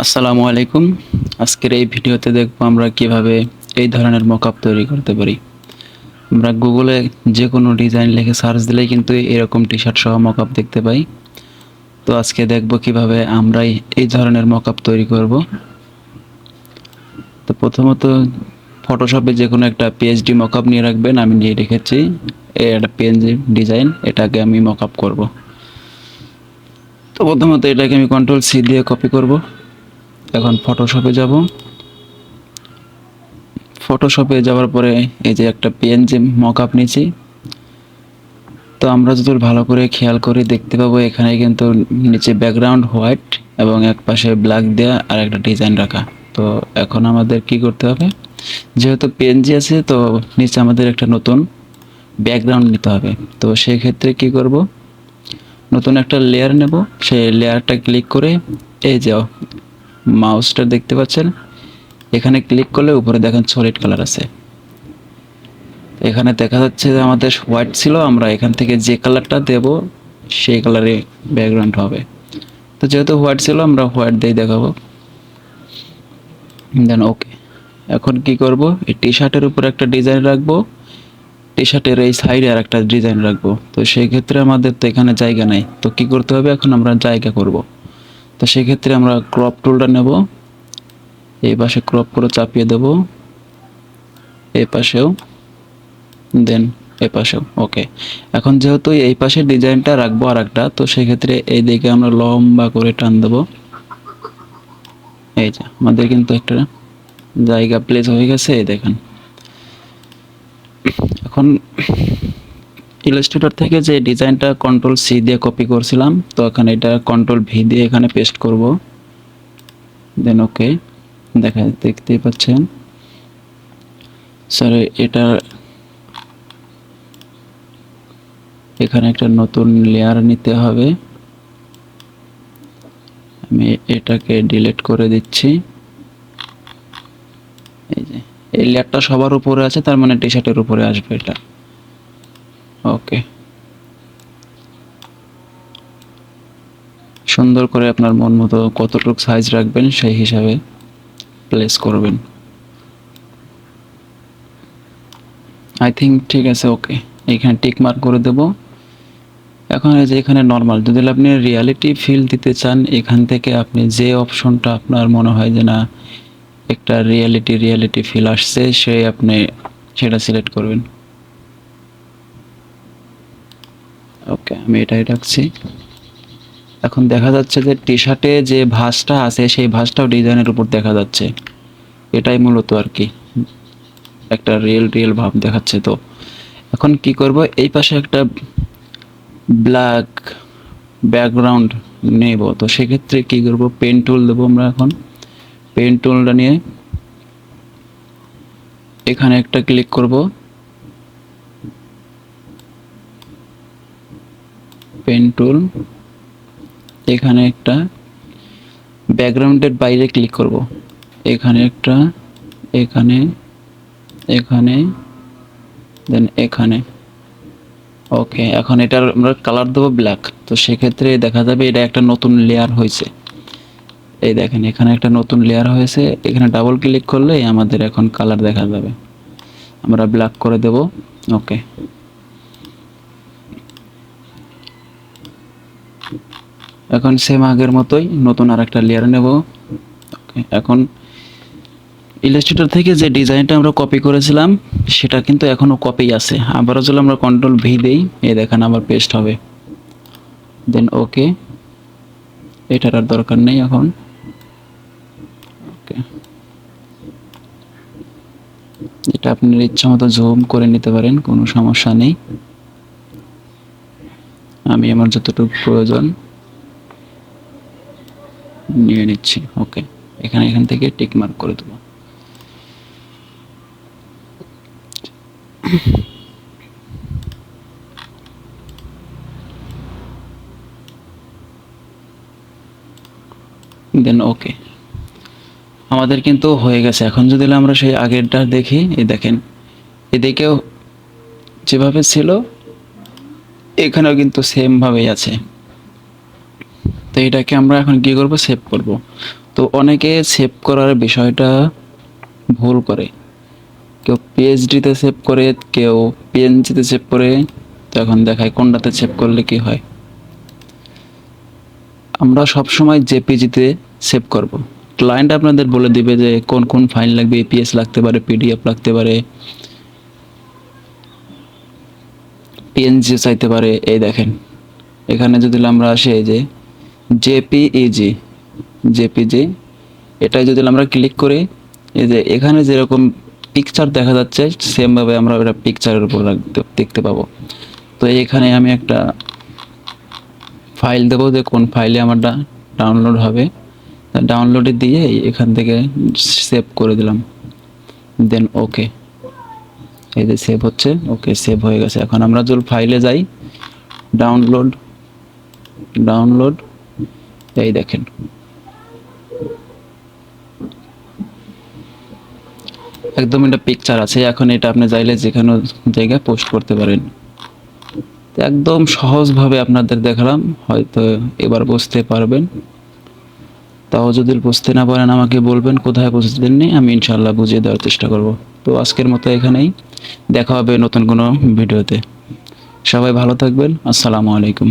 আসসালামু আলাইকুম। আজকের এই ভিডিওতে দেখব আমরা কীভাবে এই ধরনের মকআপ তৈরি করতে পারি। আমরা গুগলে যে কোনো ডিজাইন লিখে সার্চ দিলেই কিন্তু এরকম টি শার্ট সহ মকআপ দেখতে পাই। তো আজকে দেখব কীভাবে আমরা এই- ধরনের মকআপ তৈরি করব। তো প্রথমত ফটোশপে যে কোনো একটা পিএইচডি মকআপ নিয়ে রাখবেন, আমি নিয়ে রেখেছি। এই একটা পিএনজি ডিজাইন এটাকে আমি মকআপ করব। তো প্রথমত এটাকে আমি কন্ট্রোল সি দিয়ে কপি করব। এখন ফটোশপে যাব। ফটোশপে যাওয়ার পরে এই যে একটা পিএনজি মকআপ নিয়েছি তো আমরা যদি ভালো করে খেয়াল করে দেখতে পাবো, এখানে কিন্তু নিচে ব্যাকগ্রাউন্ড হোয়াইট এবং এক পাশে ব্ল্যাক দেওয়া আর একটা ডিজাইন রাখা। তো এখন আমাদের কি করতে হবে? যেহেতু পিএনজি আছে, তো নিচে আমাদের একটা নতুন ব্যাকগ্রাউন্ড নিতে হবে। তো সেই ক্ষেত্রে কি করব? নতুন একটা লেয়ার নেব। সেই লেয়ারটা ক্লিক করে এই যে মাউসটা দেখতে পাচ্ছেন? এখানে ক্লিক করলে উপরে দেখেন সলিড কালার আছে। এখানে দেখা যাচ্ছে যে আমাদের হোয়াইট ছিল, আমরা এখান থেকে যে কালারটা দেব, সেই কালারে ব্যাকগ্রাউন্ড হবে। তো যেহেতু হোয়াইট ছিল, আমরা হোয়াইট দিয়ে দেখাবো। দেন ওকে এখন কি করব? এই টি শার্টের উপর একটা ডিজাইন রাখব। টি শার্টের এই সাইডে আর একটা ডিজাইন রাখব। তো সেই ক্ষেত্রে আমাদের তো এখানে জায়গা নাই। তো কি করতে হবে? এখন আমরা জায়গা করব। তো সেক্ষেত্রে আমরা ক্রপ টুলটা নেব। এই পাশে ক্রপ করে চাপিয়ে দেব। এই পাশেও দেন এই পাশেও ওকে এখন যেহেতু এই পাশে ডিজাইনটা রাখব আর একটা তো সেক্ষেত্রে এই দিকে আমরা লম্বা করে টান দেবো। এই যে, আমাদের কিন্তু একটা জায়গা প্লেস হয়ে গেছে, এই দেখেন। এখন ইলাস্ট্রেটর থেকে যে ডিজাইনটা কন্ট্রোল সি দিয়ে কপি করছিলাম, তো এখানে এটা কন্ট্রোল ভি দিয়ে এখানে পেস্ট করব। দেন ওকে দেখা, দেখতেই পাচ্ছেন। স্যার এটা এখানে একটা নতুন লেয়ার নিতে হবে। আমি এটাকে ডিলিট করে দিচ্ছি। এই যে, এই লেয়ারটা সবার উপরে আছে, তার মানে টি শার্টের উপরে আসবে এটা। ওকে সুন্দর করে আপনার মন মতো কতটুকু সাইজ রাখবেন, সেই হিসাবে প্লেস করবেন। আই থিঙ্ক ঠিক আছে ওকে এখানে টিক মার্ক করে দেব। এখন যে এখানে নর্মাল যদি আপনি রিয়ালিটি ফিল দিতে চান, এখান থেকে আপনি যে অপশনটা আপনার মনে হয় যে না, একটা রিয়ালিটি রিয়ালিটি ফিল আসছে, সে আপনি সেটা সিলেক্ট করবেন। ওকে আমি এটাই রাখছি। এখন দেখা যাচ্ছে যে টি শার্টে যে ভাঁজটা আছে, সেই ভাঁজটাও ডিজাইনের উপর দেখা যাচ্ছে। এটাই মূলত আর কি। একটা রিয়েল রিয়েল ভাব দেখাচ্ছে তো। এখন কি করব? এই পাশে একটা ব্ল্যাক ব্যাকগ্রাউন্ড নেব। তো সেক্ষেত্রে কি করব? পেন টুল দেবো আমরা এখন। পেন টুলটা নিয়ে এখানে একটা ক্লিক করব। পেন টুল এখানে একটা ব্যাকগ্রাউন্ডের বাইরে ক্লিক করব। এখানে একটা, এখানে এখানে দেন এখানে। ওকে এখন এটার আমরা কালার দেবো ব্ল্যাক তো সেক্ষেত্রে দেখা যাবে এটা একটা নতুন লেয়ার হয়েছে। এই দেখেন, এখানে একটা নতুন লেয়ার হয়েছে। এখানে ডাবল ক্লিক করলে আমাদের এখন কালার দেখা যাবে। আমরা ব্ল্যাক করে দেব। ওকে এখন সেম আগের মতোই নতুন আর একটা লেয়ার নেব এখন ইলাস্ট্রেটর থেকে যে ডিজাইনটা আমরা কপি করেছিলাম, সেটা কিন্তু এখনও কপি আছে। আবারও যদি আমরা কন্ট্রোল ভি দেই, এই দেখেন আবার পেস্ট হবে। দেন ওকে এটার আর দরকার নেই এখন। ওকে এটা আপনার ইচ্ছা মতো জুম করে নিতে পারেন, কোনো সমস্যা নেই। আমি আমার যতটুকু প্রয়োজন। নিয়ে নিচ্ছি ওকে এখানে, এখান থেকে টিক মার্ক করে দেবো। দেন ওকে আমাদের কিন্তু হয়ে গেছে। এখন যদি আমরা সেই আগেরটা দেখি, এই দেখেন, এদিকেও যেভাবে ছিল, এখানেও কিন্তু সেম ভাবেই আছে। তো এটাকে আমরা এখন কি করব? সেভ করব। তো অনেকে সেভ করার বিষয়টা ভুল করে। কেউ পিএইচডিতে সেভ করে, কেউ পিএনজিতে সেভ করে, তো এখন দেখায় কোনটাতে সেভ করলে কি হয়। আমরা সবসময় জেপিজিতে সেভ করব। ক্লায়েন্ট আপনাদের বলে দিবে যে কোন কোন ফাইল লাগবে এপিএস লাগতে পারে পিডিএফ লাগতে পারে পিএনজি চাইতে পারে, এই দেখেন। এখানে যদি আমরা আসি, এই যে জেপিইজি জেপিজি এটাই যদি আমরা ক্লিক করি, এই যে এখানে যেরকম পিকচার দেখা যাচ্ছে সেমভাবে আমরা এটা পিকচারের উপর দেখতে পাবো। তো এখানে আমি একটা ফাইল দেবো যে কোন ফাইলে আমারটা ডাউনলোড হবে। ডাউনলোডে দিয়ে এখান থেকে সেভ করে দিলাম। দেন ওকে এই যে সেভ হচ্ছে ওকে সেভ হয়ে গেছে। এখন আমরা যদি ফাইলে যাই ডাউনলোড ডাউনলোড এই দেখেন। একদম এটা পিকচার আছে, এখন এটা আপনি চাইলে যেখানে জায়গায় পোস্ট করতে পারেন। একদম সহজভাবে আপনাদের দেখালাম, হয়তো এবার বুঝতে পারবেন। তাও যদি বুঝতে না পারেন, আমাকে বলবেন, কোথায় বুঝতে দেননি আমি ইনশাল্লাহ বুঝিয়ে দেওয়ার চেষ্টা করব। তো আজকের মতো এখানেই, দেখা হবে নতুন কোনো ভিডিওতে। সবাই ভালো থাকবেন, আসসালামু আলাইকুম।